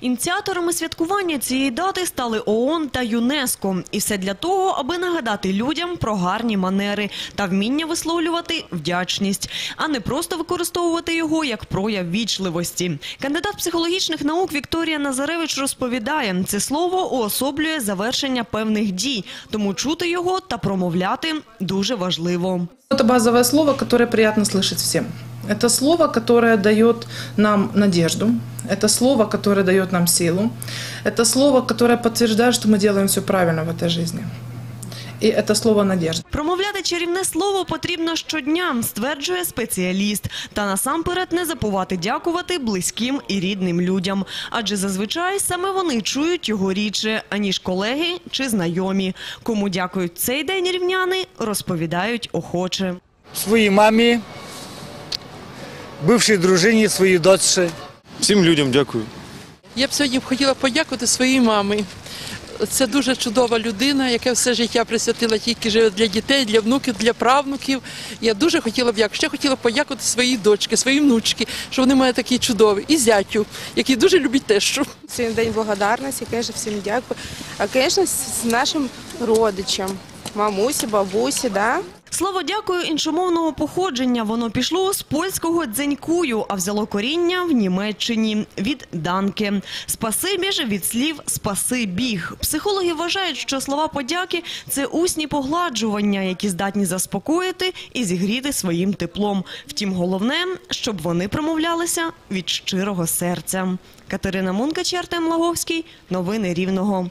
Ініціаторами святкування цієї дати стали ООН та ЮНЕСКО. І все для того, аби нагадати людям про гарні манери та вміння висловлювати вдячність, а не просто використовувати його як прояв вічливості. Кандидат психологічних наук Вікторія Назаревич розповідає, це слово уособлює завершення певних дій, тому чути його та промовляти дуже важливо. Это базовое слово, которое приятно слышать всем. Это слово, которое дает нам надежду. Это слово, которое дает нам силу. Это слово, которое подтверждает, что мы делаем все правильно в этой жизни. И это слово надежда. Промовляти чарівне слово потрібно щодня, стверджує спеціаліст. Та насамперед не забувати дякувати близьким і рідним людям. Адже зазвичай саме вони чують його рідше, аніж колеги чи знайомі. Кому дякують цей день рівняни, розповідають охоче. своїй мамі, бившій дружині, своїй дочці. Всім людям дякую. Я б сьогодні хотіла подякувати своїй мамі. Це дуже чудова людина, яка все життя присвятила тільки живе для дітей, для внуків, для правнуків. Я дуже хотіла б як ще хотіла подякувати своїй дочці, своїй внучці, що вони мають такі чудові, і зятю, який дуже любить тещу. Сьогодні день благодарності, звісно, всім дякую. А, звісно, з нашим родичам, мамусі, бабусі, да? Слово дякую іншомовного походження. Воно пішло з польського дзенькую, а взяло коріння в Німеччині від данки. Спасибі ж від слів спаси біг. Психологи вважають, що слова подяки це усні погладжування, які здатні заспокоїти і зігріти своїм теплом. Втім, головне, щоб вони промовлялися від щирого серця. Катерина Мункач, Артем Лаговський. Новини Рівного.